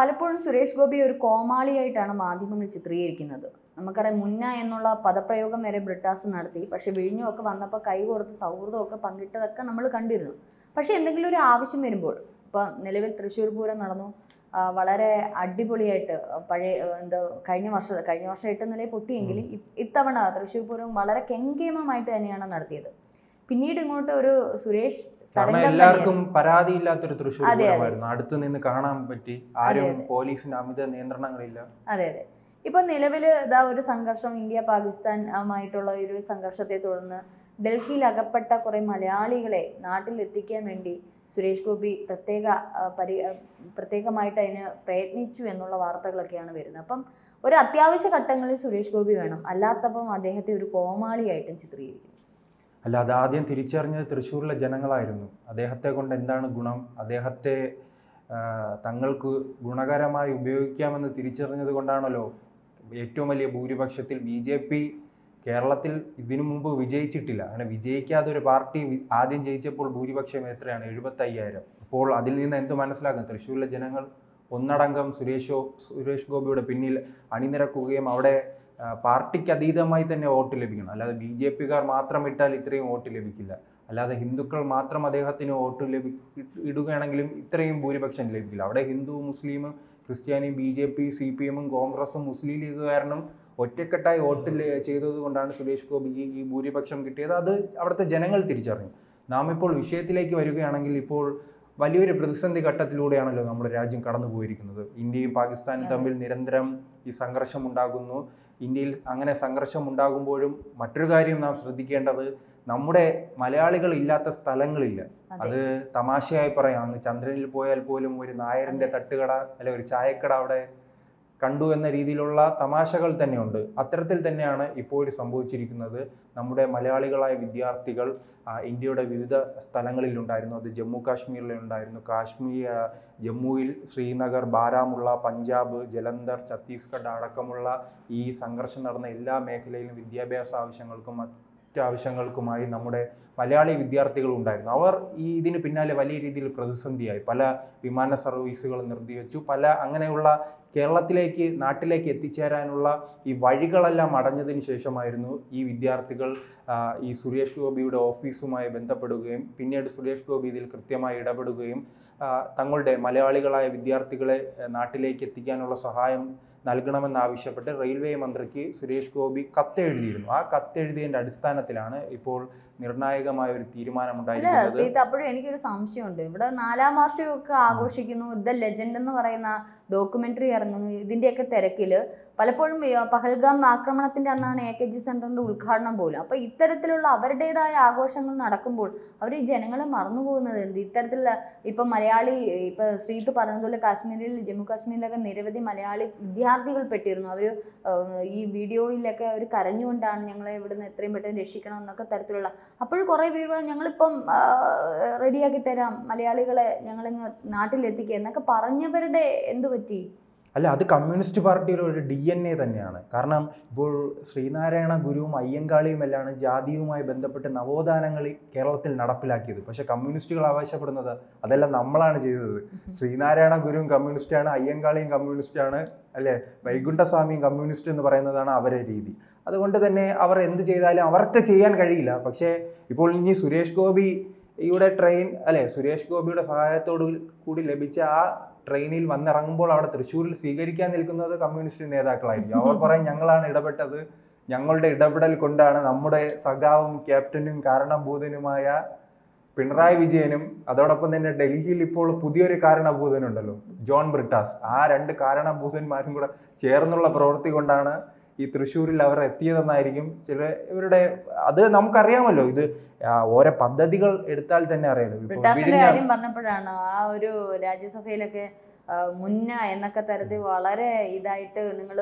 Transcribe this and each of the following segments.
പലപ്പോഴും സുരേഷ് ഗോപിയെ ഒരു കോമാളിയായിട്ടാണ് മാധ്യമങ്ങൾ ചിത്രീകരിക്കുന്നത്. നമുക്കറിയാം മുന്ന എന്നുള്ള പദപ്രയോഗം വരെ ബ്രിട്ടാസ് നടത്തി. പക്ഷെ വിഴിഞ്ഞുമൊക്കെ വന്നപ്പോൾ കൈ കോർത്ത് സൗഹൃദമൊക്കെ പങ്കിട്ടതൊക്കെ നമ്മൾ കണ്ടിരുന്നു. പക്ഷേ എന്തെങ്കിലും ഒരു ആവശ്യം വരുമ്പോൾ ഇപ്പോൾ നിലവിൽ തൃശ്ശൂർ പൂരം നടന്നു. വളരെ അടിപൊളിയായിട്ട് പഴയ എന്താ കഴിഞ്ഞ വർഷം കഴിഞ്ഞ വർഷം എട്ട് നിലയിൽ പൊട്ടിയെങ്കിലും ഇത്തവണ തൃശ്ശൂർ പൂരം വളരെ കെങ്കേമമായിട്ട് തന്നെയാണ് നടത്തിയത്. പിന്നീട് ഇങ്ങോട്ട് ഒരു സുരേഷ് കാരണം എല്ലാവർക്കും പരാതിയില്ലാത്തൊരു തൃശ്ശൂർ. പൂരമായിരുന്നു അടുത്തു നിന്ന് കാണാൻ പറ്റി. ആരും പോലീസിന്റെ അമിത നിയന്ത്രണങ്ങളില്ല. അതെ അതെ. ഇപ്പൊ നിലവിൽ ഇതാ ഒരു സംഘർഷം ഇന്ത്യ പാകിസ്ഥാൻ ആയിട്ടുള്ള ഒരു സംഘർഷത്തെ തുടർന്ന് ഡൽഹിയിൽ അകപ്പെട്ട കുറെ മലയാളികളെ നാട്ടിൽ എത്തിക്കാൻ വേണ്ടി സുരേഷ് ഗോപി പ്രത്യേക പരി പ്രത്യേകമായിട്ട് അതിന് പ്രയത്നിച്ചു എന്നുള്ള വാർത്തകളൊക്കെയാണ് വരുന്നത്. അപ്പം ഒരു അത്യാവശ്യ ഘട്ടങ്ങളിൽ സുരേഷ് ഗോപി വേണം. അല്ലാത്തപ്പം അദ്ദേഹത്തെ ഒരു കോമാളിയായിട്ടും ചിത്രീകരിക്കും അല്ല അത് ആദ്യം തിരിച്ചറിഞ്ഞത് തൃശ്ശൂരിലെ ജനങ്ങളായിരുന്നു. അദ്ദേഹത്തെ കൊണ്ട് എന്താണ് ഗുണം? അദ്ദേഹത്തെ തങ്ങൾക്ക് ഗുണകരമായി ഉപയോഗിക്കാമെന്ന് തിരിച്ചറിഞ്ഞത് കൊണ്ടാണല്ലോ ഏറ്റവും വലിയ ഭൂരിപക്ഷത്തിൽ ബി ജെ പി കേരളത്തിൽ ഇതിനു മുമ്പ് വിജയിച്ചിട്ടില്ല. അങ്ങനെ വിജയിക്കാതെ ഒരു പാർട്ടി ആദ്യം ജയിച്ചപ്പോൾ ഭൂരിപക്ഷം എത്രയാണ്? എഴുപത്തയ്യായിരം. അപ്പോൾ അതിൽ നിന്ന് എന്ത് മനസ്സിലാക്കും തൃശ്ശൂരിലെ ജനങ്ങൾ ഒന്നടങ്കം സുരേഷോ സുരേഷ് ഗോപിയുടെ പിന്നിൽ അണിനിരക്കുകയും അവിടെ പാർട്ടിക്ക് അതീതമായി തന്നെ വോട്ട് ലഭിക്കണം. അല്ലാതെ ബി ജെ പിക്കാർ മാത്രം ഇട്ടാൽ ഇത്രയും വോട്ട് ലഭിക്കില്ല. അല്ലാതെ ഹിന്ദുക്കൾ മാത്രം അദ്ദേഹത്തിന് വോട്ട് ലഭി ഇടുകയാണെങ്കിലും ഇത്രയും ഭൂരിപക്ഷം ലഭിക്കില്ല. അവിടെ ഹിന്ദു മുസ്ലിം ക്രിസ്ത്യാനി B J P C P എമ്മും കോൺഗ്രസും മുസ്ലിം ലീഗ് കാരണം ഒറ്റക്കെട്ടായി വോട്ട് ചെയ്തത് കൊണ്ടാണ് സുരേഷ് ഗോപിക്ക് ഈ ഭൂരിപക്ഷം കിട്ടിയത്. അത് അവിടുത്തെ ജനങ്ങൾ തിരിച്ചറിഞ്ഞു. നാം ഇപ്പോൾ വിഷയത്തിലേക്ക് വരികയാണെങ്കിൽ ഇപ്പോൾ വലിയൊരു പ്രതിസന്ധി ഘട്ടത്തിലൂടെയാണല്ലോ നമ്മുടെ രാജ്യം കടന്നു പോയിരിക്കുന്നത് ഇന്ത്യയും പാകിസ്ഥാനും തമ്മിൽ നിരന്തരം ഈ സംഘർഷം ഉണ്ടാകുന്നു. ഇന്ത്യയിൽ അങ്ങനെ സംഘർഷം ഉണ്ടാകുമ്പോഴും മറ്റൊരു കാര്യം നാം ശ്രദ്ധിക്കേണ്ടത് നമ്മുടെ മലയാളികൾ ഇല്ലാത്ത സ്ഥലങ്ങളില്ല. അതെ. തമാശയായി പറയാം. അങ്ങ് ചന്ദ്രനിൽ പോയാൽ പോലും ഒരു നായരിന്റെ തട്ടുകട അല്ലെ ഒരു ചായക്കട അവിടെ കണ്ടു എന്ന രീതിയിലുള്ള തമാശകൾ തന്നെയുണ്ട്. അത്തരത്തിൽ തന്നെയാണ് ഇപ്പോൾ സംഭവിച്ചിരിക്കുന്നത്. നമ്മുടെ മലയാളികളായ വിദ്യാർത്ഥികൾ ഇന്ത്യയുടെ വിവിധ സ്ഥലങ്ങളിലുണ്ടായിരുന്നു. അത് ജമ്മു കാശ്മീരിലുണ്ടായിരുന്നു കാശ്മീർ ജമ്മുവിൽ ശ്രീനഗർ ബാരാമുള്ള പഞ്ചാബ് ജലന്ധർ ഛത്തീസ്ഗഡ് അടക്കമുള്ള ഈ സംഘർഷം നടന്ന എല്ലാ മേഖലയിലും വിദ്യാഭ്യാസ ആവശ്യങ്ങൾക്കും മറ്റ് ആവശ്യങ്ങൾക്കുമായി നമ്മുടെ മലയാളി വിദ്യാർത്ഥികൾ ഉണ്ടായിരുന്നു. അവർ ഈ ഇതിന് പിന്നാലെ വലിയ രീതിയിൽ പ്രതിസന്ധിയായി. പല വിമാന സർവീസുകൾ നിർത്തിവെച്ചു. പല അങ്ങനെയുള്ള കേരളത്തിലേക്ക് നാട്ടിലേക്ക് എത്തിച്ചേരാനുള്ള ഈ വഴികളെല്ലാം അടഞ്ഞതിന് ശേഷമായിരുന്നു ഈ വിദ്യാർത്ഥികൾ ഈ സുരേഷ് ഗോപിയുടെ ഓഫീസുമായി ബന്ധപ്പെടുകയും പിന്നീട് സുരേഷ് ഗോപി ഇതിൽ കൃത്യമായി ഇടപെടുകയും തങ്ങളുടെ മലയാളികളായ വിദ്യാർത്ഥികളെ നാട്ടിലേക്ക് എത്തിക്കാനുള്ള സഹായം നൽകണമെന്നാവശ്യപ്പെട്ട് റെയിൽവേ മന്ത്രിക്ക് സുരേഷ് ഗോപി കത്തെഴുതിയിരുന്നു. ആ കത്തെഴുതിയതിന്റെ അടിസ്ഥാനത്തിലാണ് ഇപ്പോൾ നിർണായകമായ ഒരു തീരുമാനമുണ്ടായിരുന്നത് അപ്പോഴും എനിക്കൊരു സംശയമുണ്ട്. ഇവിടെ നാലാം വാർഷികമൊക്കെ ആഘോഷിക്കുന്നു. ദ ലെജൻഡ് എന്ന് പറയുന്ന ഡോക്യുമെന്ററി ഇറങ്ങുന്നു. ഇതിന്റെയൊക്കെ തിരക്കിൽ പലപ്പോഴും പഹൽഗാം ആക്രമണത്തിന്റെ അന്നാണ് എ കെ ജി സെന്ററിന്റെ ഉദ്ഘാടനം പോലും. അപ്പൊ ഇത്തരത്തിലുള്ള അവരുടേതായ ആഘോഷങ്ങൾ നടക്കുമ്പോൾ അവർ ഈ ജനങ്ങളെ മറന്നു പോകുന്നത് എന്ത്? ഇത്തരത്തിലുള്ള ഇപ്പൊ മലയാളി ഇപ്പൊ ശ്രീത്ത് പറഞ്ഞതുപോലെ കാശ്മീരിൽ ജമ്മു കാശ്മീരിലൊക്കെ നിരവധി മലയാളി വിദ്യാർത്ഥികൾ പെട്ടിരുന്നു. അവർ ഈ വീഡിയോയിലൊക്കെ അവർ കരഞ്ഞുകൊണ്ടാണ് ഞങ്ങളെ ഇവിടുന്ന് എത്രയും പെട്ടെന്ന് രക്ഷിക്കണം എന്നൊക്കെ തരത്തിലുള്ള. അപ്പോൾ കുറേ പേര് പറഞ്ഞു, ഞങ്ങളിപ്പം റെഡിയാക്കി തരാം. മലയാളികളെ ഞങ്ങളിങ്ങ് നാട്ടിലെത്തിക്കുക എന്നൊക്കെ പറഞ്ഞവരുടെ എന്ത് പറ്റി? അല്ല അത് കമ്മ്യൂണിസ്റ്റ് പാർട്ടിയുടെ ഒരു ഡി എൻ എ തന്നെയാണ്. കാരണം ഇപ്പോൾ ശ്രീനാരായണ ഗുരുവും അയ്യങ്കാളിയും എല്ലാം ജാതിയുമായി ബന്ധപ്പെട്ട് നവോത്ഥാനങ്ങൾ കേരളത്തിൽ നടപ്പിലാക്കിയത്. പക്ഷെ കമ്മ്യൂണിസ്റ്റുകൾ ആവശ്യപ്പെടുന്നത് അതെല്ലാം നമ്മളാണ് ചെയ്തത്. ശ്രീനാരായണ ഗുരുവും കമ്മ്യൂണിസ്റ്റാണ് അയ്യങ്കാളിയും കമ്മ്യൂണിസ്റ്റാണ് അല്ലേ? വൈകുണ്ഠസ്വാമിയും കമ്മ്യൂണിസ്റ്റ് എന്ന് പറയുന്നതാണ് അവരെ രീതി. അതുകൊണ്ട് തന്നെ അവർ എന്ത് ചെയ്താലും അവർക്ക് ചെയ്യാൻ കഴിയില്ല. പക്ഷേ ഇപ്പോൾ ഇനി സുരേഷ് ഗോപി ഇവിടെ ട്രെയിൻ അല്ലെ? സുരേഷ് ഗോപിയുടെ സഹായത്തോടു കൂടി ലഭിച്ച ആ ട്രെയിനിൽ വന്നിറങ്ങുമ്പോൾ അവിടെ തൃശ്ശൂരിൽ സ്വീകരിക്കാൻ നിൽക്കുന്നത് കമ്മ്യൂണിസ്റ്റ് നേതാക്കളായിരിക്കും. അവർ പറയും ഞങ്ങളാണ് ഇടപെട്ടത്. ഞങ്ങളുടെ ഇടപെടൽ കൊണ്ടാണ് നമ്മുടെ സഖാവും ക്യാപ്റ്റനും കാരണഭൂതനുമായ പിണറായി വിജയനും അതോടൊപ്പം തന്നെ ഡൽഹിയിൽ ഇപ്പോൾ പുതിയൊരു കാരണഭൂതനുണ്ടല്ലോ ജോൺ ബ്രിട്ടാസ്. ആ രണ്ട് കാരണഭൂതന്മാരും കൂടെ ചേർന്നുള്ള പ്രവൃത്തി കൊണ്ടാണ് ഈ തൃശ്ശൂരിൽ അവർ എത്തിയതെന്നായിരിക്കും ചില ഇവരുടെ അത് നമുക്കറിയാമല്ലോ. ഇത് ഓരോ പദ്ധതികൾ എടുത്താൽ തന്നെ അറിയാം പറഞ്ഞപ്പോഴാണ് ആ ഒരു രാജ്യസഭയിലൊക്കെ മുന്ന എന്നൊക്കെ തരത്തിൽ വളരെ ഇതായിട്ട് നിങ്ങൾ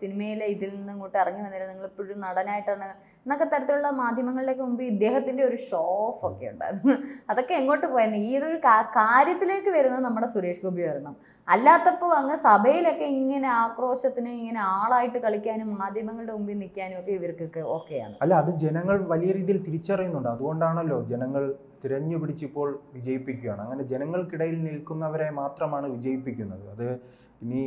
സിനിമയിലെ ഇതിൽ നിന്ന് ഇങ്ങോട്ട് ഇറങ്ങി വന്നില്ല. നിങ്ങൾ ഇപ്പോഴും നടനായിട്ടാണ്. എന്നൊക്കെ തരത്തിലുള്ള മാധ്യമങ്ങളിലേക്ക് മുമ്പ് ഇദ്ദേഹത്തിന്റെ ഒരു ഷോ ഓഫ് ഒക്കെ ഉണ്ടായിരുന്നു. അതൊക്കെ എങ്ങോട്ട് പോയെന്ന്? ഈ ഒരു കാര്യത്തിലേക്ക് വരുന്നത് നമ്മുടെ സുരേഷ് ഗോപി വരണം അല്ലാത്തപ്പോൾ അങ്ങ് സഭയിലൊക്കെ ഇങ്ങനെ ആക്രോശത്തിന് ഇങ്ങനെ ആളായിട്ട് കളിക്കാനും മാധ്യമങ്ങളുടെ മുമ്പിൽ നിൽക്കാനും ഒക്കെ ഇവർക്കൊക്കെ ഓക്കെയാണ്. അല്ല അത് ജനങ്ങൾ വലിയ രീതിയിൽ തിരിച്ചറിയുന്നുണ്ട്. അതുകൊണ്ടാണല്ലോ ജനങ്ങൾ തിരഞ്ഞു പിടിച്ചിപ്പോൾ വിജയിപ്പിക്കുകയാണ്. അങ്ങനെ ജനങ്ങൾക്കിടയിൽ നിൽക്കുന്നവരെ മാത്രമാണ് വിജയിപ്പിക്കുന്നത്. അത് ഇനി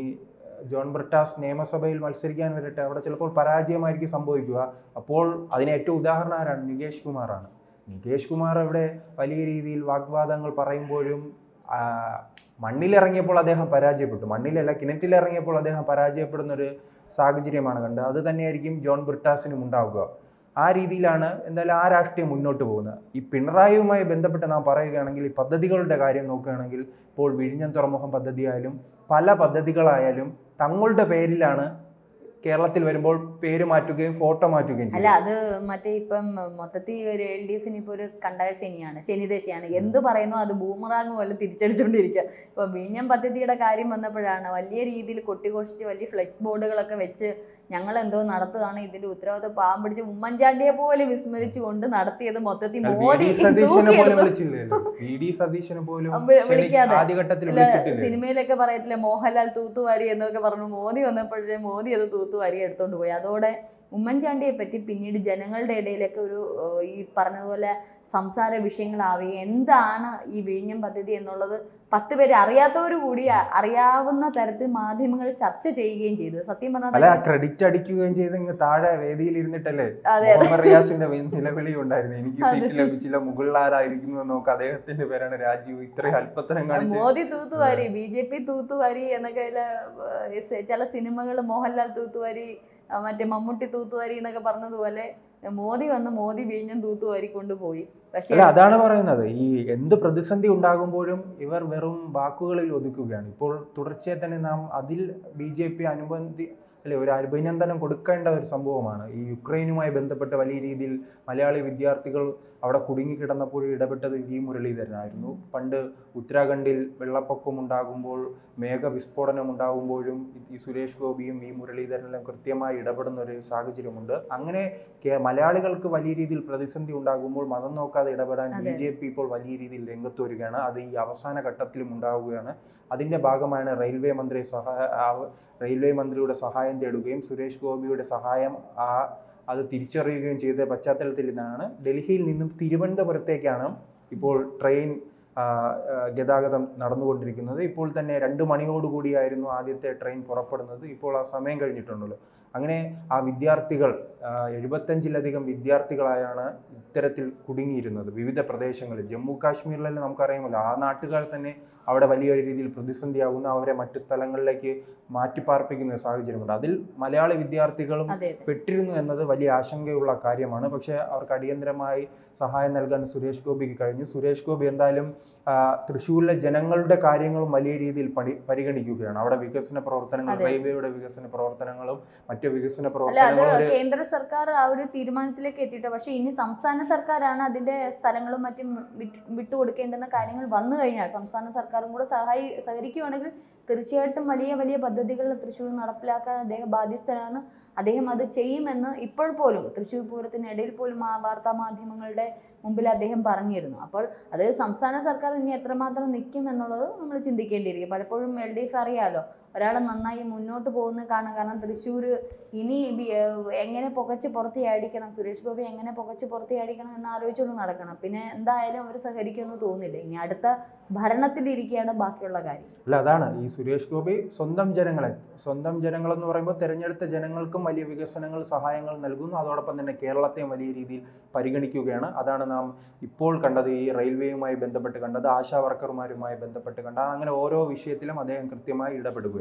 ജോൺ ബ്രിട്ടാസ് നിയമസഭയിൽ മത്സരിക്കാൻ വരട്ടെ അവിടെ ചിലപ്പോൾ പരാജയമായിരിക്കും സംഭവിക്കുക. അപ്പോൾ അതിന് ഏറ്റവും ഉദാഹരണം ആരാണ്? നികേഷ് കുമാറാണ്. നികേഷ് കുമാർ അവിടെ വലിയ രീതിയിൽ വാഗ്വാദങ്ങൾ പറയുമ്പോഴും മണ്ണിലിറങ്ങിയപ്പോൾ അദ്ദേഹം പരാജയപ്പെട്ടു. മണ്ണിലല്ല കിണറ്റിലിറങ്ങിയപ്പോൾ അദ്ദേഹം പരാജയപ്പെടുന്ന ഒരു സാഹചര്യമാണ് കണ്ടത്. അത് തന്നെയായിരിക്കും ജോൺ ബ്രിട്ടാസിനും ഉണ്ടാവുക. ആ രീതിയിലാണ് എന്തായാലും ആ രാഷ്ട്രീയം മുന്നോട്ട് പോകുന്നത്. ഈ പിണറായിയുമായി ബന്ധപ്പെട്ട് നാം പറയുകയാണെങ്കിൽ ഈ പദ്ധതികളുടെ കാര്യം നോക്കുകയാണെങ്കിൽ ഇപ്പോൾ വിഴിഞ്ഞം തുറമുഖം പദ്ധതിയായാലും പല പദ്ധതികളായാലും തങ്ങളുടെ പേരിലാണ് കേരളത്തിൽ വരുമ്പോൾ പേര് മാറ്റുകയും ഫോട്ടോ മാറ്റുകയും അല്ല അത് മറ്റേ ഇപ്പം മൊത്തത്തിൽ ഒരു എൽ ഡി എഫിന് ഇപ്പോൾ ഒരു കണ്ടായ ശനിയാണ് ശനിദശയാണ് എന്ത് പറയുന്നു അത് ബൂമറാങ് പോലെ തിരിച്ചടിച്ചുകൊണ്ടിരിക്കുക ഇപ്പോൾ വിഴിഞ്ഞം പദ്ധതിയുടെ കാര്യം വന്നപ്പോഴാണ് വലിയ രീതിയിൽ കൊട്ടിഘോഷിച്ച് വലിയ ഫ്ലെക്സ് ബോർഡുകളൊക്കെ വെച്ച് ഞങ്ങൾ എന്തോ നടത്തുകയാണ് ഇതിന്റെ ഉത്തരവാദിത്വം. പാവം പിടിച്ച് ഉമ്മൻചാണ്ടിയെ പോലെ വിസ്മരിച്ചുകൊണ്ട് നടത്തിയത് മൊത്തത്തിൽ മോദി വിളിക്കാതെ. സിനിമയിലൊക്കെ പറയത്തില്ലേ മോഹൻലാൽ തൂത്തുവാരി എന്നൊക്കെ പറഞ്ഞു. മോദി വന്നപ്പോഴേ മോദി അത് തൂത്തുവാരി എടുത്തോണ്ട് പോയി. അതോടെ ഉമ്മൻചാണ്ടിയെ പറ്റി പിന്നീട് ജനങ്ങളുടെ ഇടയിലൊക്കെ ഒരു ഈ പറഞ്ഞതുപോലെ സംസാര വിഷയങ്ങളാവുകയും എന്താണ് ഈ വിഴിഞ്ഞം പദ്ധതി എന്നുള്ളത് പത്ത് പേര് അറിയാത്തവർ കൂടി അറിയാവുന്ന തരത്തിൽ മാധ്യമങ്ങൾ ചർച്ച ചെയ്യുകയും ചെയ്തു. സത്യം പറഞ്ഞാൽ ക്രെഡിറ്റ് അടിക്കുകയും ചെയ്ത് താഴെ വേദിയിൽ ഇരുന്നിട്ടല്ലേ റിയാസിന്റെ നിലവിളി ഉണ്ടായിരുന്നു. എനിക്ക്. സീറ്റ് ലഭിച്ചില്ല മുകളിലാരായിരിക്കുന്നു നോക്ക് അദ്ദേഹത്തിന്റെ പേരാണ് രാജീവ്. ഇത്രയും അല്പത്തരം കാണിച്ചു. മോദി തൂത്തുവാരി ബി ജെ പി തൂത്തുവാരി എന്നൊക്കെ ചില, സിനിമകൾ മോഹൻലാൽ തൂത്തുവാരി മറ്റേ മമ്മൂട്ടി തൂത്തുവാരി എന്നൊക്കെ പറഞ്ഞതുപോലെ മോദി വന്ന് മോദി വിഴിഞ്ഞം തൂത്തുവാരി കൊണ്ടുപോയി. പക്ഷേ അതാണ് പറയുന്നത്. ഈ എന്ത് പ്രതിസന്ധി ഉണ്ടാകുമ്പോഴും ഇവർ വെറും വാക്കുകളിൽ ഒതുക്കുകയാണ്. ഇപ്പോൾ തുടർച്ചയായി തന്നെ നാം അതിൽ ബി ജെ പി അനുബന്ധി അല്ലെ ഒരു അഭിനന്ദനം കൊടുക്കേണ്ട ഒരു സംഭവമാണ്. ഈ യുക്രൈനുമായി ബന്ധപ്പെട്ട് വലിയ രീതിയിൽ മലയാളി വിദ്യാർത്ഥികൾ അവിടെ കുടുങ്ങിക്കിടന്നപ്പോൾ ഇടപെട്ടത് വി. മുരളീധരനായിരുന്നു. പണ്ട് ഉത്തരാഖണ്ഡിൽ വെള്ളപ്പൊക്കം ഉണ്ടാകുമ്പോൾ മേഘവിസ്ഫോടനം ഉണ്ടാകുമ്പോഴും ഈ സുരേഷ് ഗോപിയും വി. മുരളീധരനെല്ലാം കൃത്യമായി ഇടപെടുന്ന ഒരു സാഹചര്യമുണ്ട്. അങ്ങനെ മലയാളികൾക്ക് വലിയ രീതിയിൽ പ്രതിസന്ധി ഉണ്ടാകുമ്പോൾ മതം നോക്കാതെ ഇടപെടാൻ ബി. ജെ പി ഇപ്പോൾ വലിയ രീതിയിൽ രംഗത്ത് വരികയാണ് അത് ഈ അവസാന ഘട്ടത്തിലും ഉണ്ടാവുകയാണ്. അതിന്റെ ഭാഗമാണ് റെയിൽവേ മന്ത്രി സഹായ റെയിൽവേ മന്ത്രിയുടെ സഹായം തേടുകയും സുരേഷ് ഗോപിയുടെ സഹായം ആ അത് തിരിച്ചറിയുകയും ചെയ്ത പശ്ചാത്തലത്തിൽ നിന്നാണ് ഡൽഹിയിൽ നിന്നും തിരുവനന്തപുരത്തേക്കാണ് ഇപ്പോൾ ട്രെയിൻ ഗതാഗതം നടന്നുകൊണ്ടിരിക്കുന്നത്. ഇപ്പോൾ തന്നെ രണ്ട് മണിയോടുകൂടിയായിരുന്നു ആദ്യത്തെ ട്രെയിൻ പുറപ്പെടുന്നത്. ഇപ്പോൾ ആ സമയം കഴിഞ്ഞിട്ടുണ്ടല്ലോ. അങ്ങനെ ആ വിദ്യാർത്ഥികൾ എഴുപത്തഞ്ചിലധികം വിദ്യാർത്ഥികളായാണ് ഇത്തരത്തിൽ കുടുങ്ങിയിരുന്നത് വിവിധ പ്രദേശങ്ങളിൽ. ജമ്മു കാശ്മീരിലെല്ലാം നമുക്കറിയാമല്ലോ ആ നാട്ടുകാർ തന്നെ അവിടെ വലിയൊരു രീതിയിൽ പ്രതിസന്ധിയാകുന്ന അവരെ മറ്റു സ്ഥലങ്ങളിലേക്ക് മാറ്റിപ്പാർപ്പിക്കുന്ന ഒരു സാഹചര്യമുണ്ട്. അതിൽ മലയാളി വിദ്യാർത്ഥികളും പെട്ടിരുന്നു എന്നത് വലിയ ആശങ്കയുള്ള കാര്യമാണ്. പക്ഷേ അവർക്ക് അടിയന്തരമായി സഹായം നൽകാൻ സുരേഷ് ഗോപിക്ക് കഴിഞ്ഞു. സുരേഷ് ഗോപി എന്തായാലും തൃശ്ശൂരിലെ ജനങ്ങളുടെ കാര്യങ്ങളും വലിയ രീതിയിൽ പടി പരിഗണിക്കുകയാണ്. അവിടെ വികസന പ്രവർത്തനങ്ങൾ. റെയിൽവേയുടെ വികസന പ്രവർത്തനങ്ങളും മറ്റ് വികസന പ്രവർത്തനങ്ങളും കേന്ദ്ര സർക്കാർ ആ ഒരു തീരുമാനത്തിലേക്ക് എത്തിയിട്ട്? പക്ഷേ ഇനി സംസ്ഥാന സർക്കാരാണ് അതിന്റെ സ്ഥലങ്ങളും മറ്റും വിട്ടു വിട്ടുകൊടുക്കേണ്ടുന്ന കാര്യങ്ങൾ വന്നു കഴിഞ്ഞാൽ സംസ്ഥാന സർക്കാരും കൂടെ സഹായി സഹകരിക്കുകയാണെങ്കിൽ തീർച്ചയായിട്ടും വലിയ വലിയ പദ്ധതികൾ തൃശ്ശൂർ നടപ്പിലാക്കാൻ അദ്ദേഹം ബാധ്യസ്ഥനാണ്. അദ്ദേഹം അത് ചെയ്യുമെന്ന് ഇപ്പോൾ പോലും തൃശ്ശൂർ പൂരത്തിനിടയിൽ പോലും ആ വാർത്താ മാധ്യമങ്ങളുടെ മുമ്പിൽ അദ്ദേഹം പറഞ്ഞിരുന്നു. അപ്പോൾ അത് സംസ്ഥാന സർക്കാർ ഇനി എത്രമാത്രം നിൽക്കും എന്നുള്ളത് നമ്മൾ ചിന്തിക്കേണ്ടിയിരിക്കും. പലപ്പോഴും എൽ ഡി എഫ് അറിയാലോ. ഒരാൾ നന്നായി മുന്നോട്ട് പോകുന്നത് കാണാം കാരണം തൃശ്ശൂർ ഇനി എങ്ങനെ പുകച്ച് പുറത്തിയാടിക്കണം സുരേഷ് ഗോപി എങ്ങനെ പുകച്ച് പുറത്തിയാടിക്കണം എന്ന് ആലോചിച്ചുകൊണ്ട് നടക്കണം. പിന്നെ എന്തായാലും അവർ സഹകരിക്കുമെന്ന് തോന്നുന്നില്ല ഇനി അടുത്ത ഭരണത്തിലിരിക്കുകയാണ് ബാക്കിയുള്ള കാര്യം. അല്ല അതാണ്. ഈ സുരേഷ് ഗോപി സ്വന്തം ജനങ്ങളെ സ്വന്തം ജനങ്ങൾ എന്ന് പറയുമ്പോൾ തെരഞ്ഞെടുത്ത ജനങ്ങൾക്കും വലിയ വികസനങ്ങൾ സഹായങ്ങൾ നൽകുന്നു. അതോടൊപ്പം തന്നെ കേരളത്തെയും വലിയ രീതിയിൽ പരിഗണിക്കുകയാണ്. അതാണ് നാം ഇപ്പോൾ കണ്ടത്. ഈ റെയിൽവേയുമായി ബന്ധപ്പെട്ട് കണ്ടത് ആശാ വർക്കർമാരുമായി ബന്ധപ്പെട്ട് കണ്ടത്. അങ്ങനെ ഓരോ വിഷയത്തിലും അദ്ദേഹം കൃത്യമായി ഇടപെടുകയാണ്.